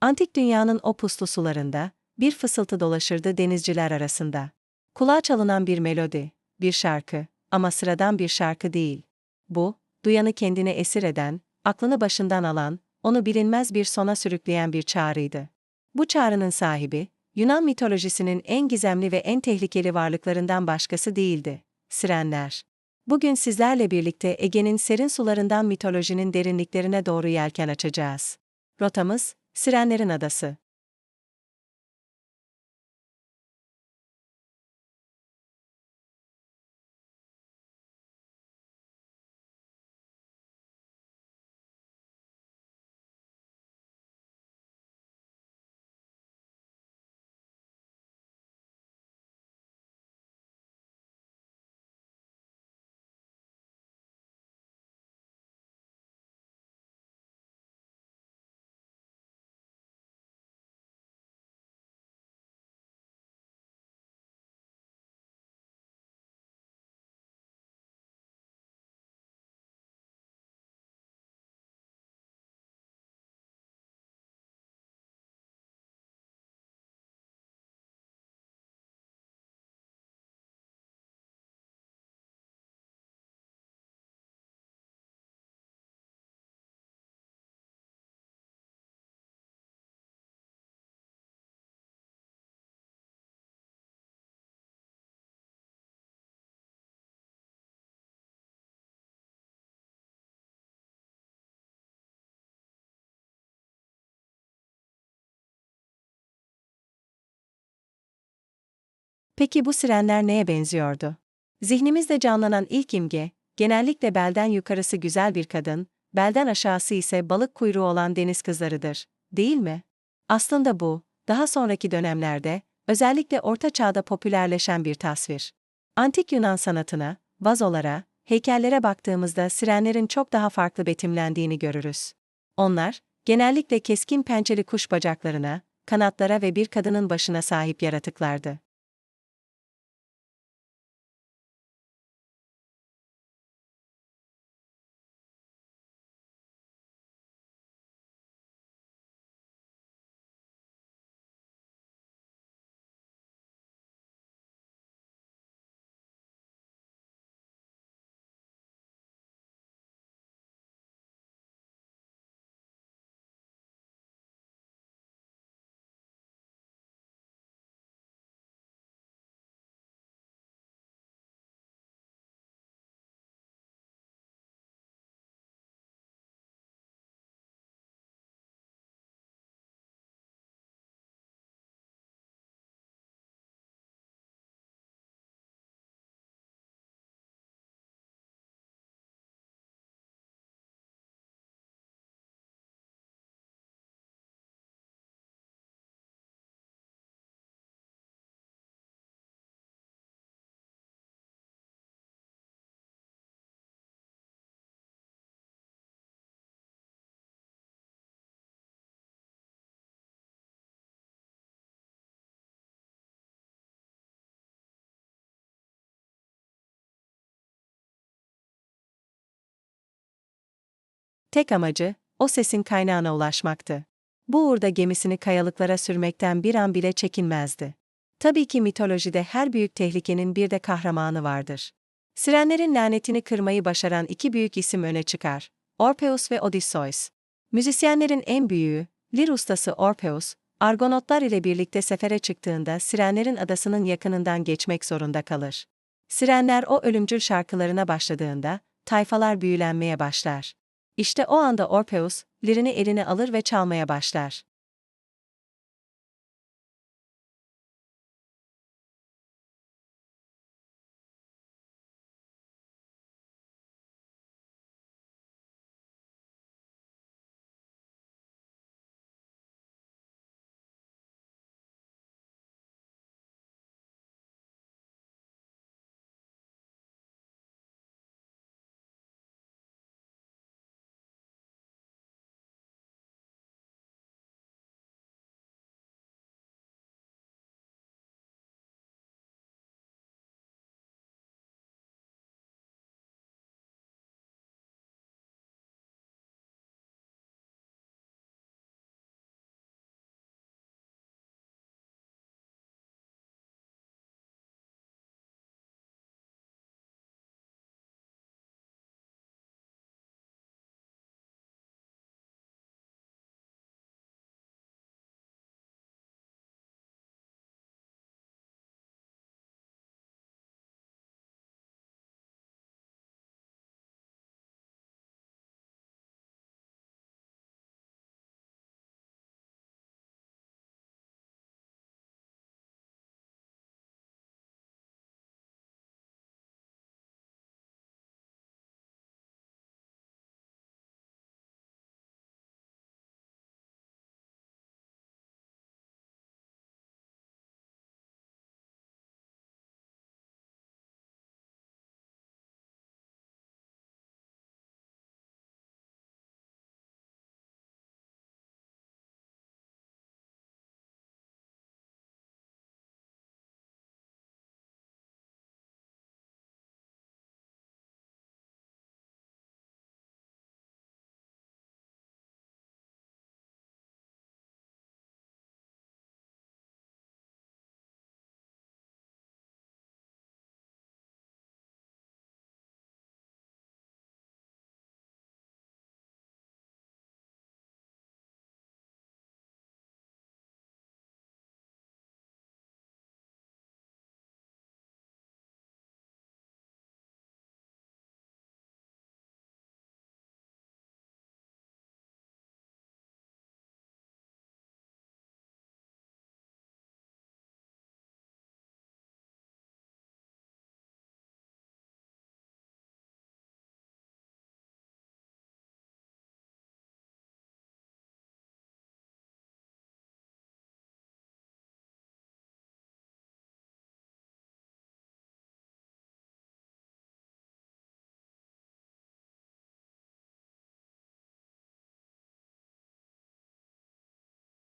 Antik dünyanın o puslu sularında, bir fısıltı dolaşırdı denizciler arasında. Kulağa çalınan bir melodi, bir şarkı ama sıradan bir şarkı değil. Bu, duyanı kendine esir eden, aklını başından alan, onu bilinmez bir sona sürükleyen bir çağrıydı. Bu çağrının sahibi, Yunan mitolojisinin en gizemli ve en tehlikeli varlıklarından başkası değildi. Sirenler. Bugün sizlerle birlikte Ege'nin serin sularından mitolojinin derinliklerine doğru yelken açacağız. Rotamız, Sirenlerin Adası. Peki bu sirenler neye benziyordu? Zihnimizde canlanan ilk imge, genellikle belden yukarısı güzel bir kadın, belden aşağısı ise balık kuyruğu olan deniz kızlarıdır, değil mi? Aslında bu, daha sonraki dönemlerde, özellikle Orta Çağ'da popülerleşen bir tasvir. Antik Yunan sanatına, vazolara, heykellere baktığımızda sirenlerin çok daha farklı betimlendiğini görürüz. Onlar, genellikle keskin pençeli kuş bacaklarına, kanatlara ve bir kadının başına sahip yaratıklardı. Tek amacı, o sesin kaynağına ulaşmaktı. Bu uğurda gemisini kayalıklara sürmekten bir an bile çekinmezdi. Tabii ki mitolojide her büyük tehlikenin bir de kahramanı vardır. Sirenlerin lanetini kırmayı başaran iki büyük isim öne çıkar. Orpheus ve Odysseus. Müzisyenlerin en büyüğü, lir ustası Orpheus, Argonotlar ile birlikte sefere çıktığında Sirenlerin adasının yakınından geçmek zorunda kalır. Sirenler o ölümcül şarkılarına başladığında, tayfalar büyülenmeye başlar. İşte o anda Orpheus, lirini eline alır ve çalmaya başlar.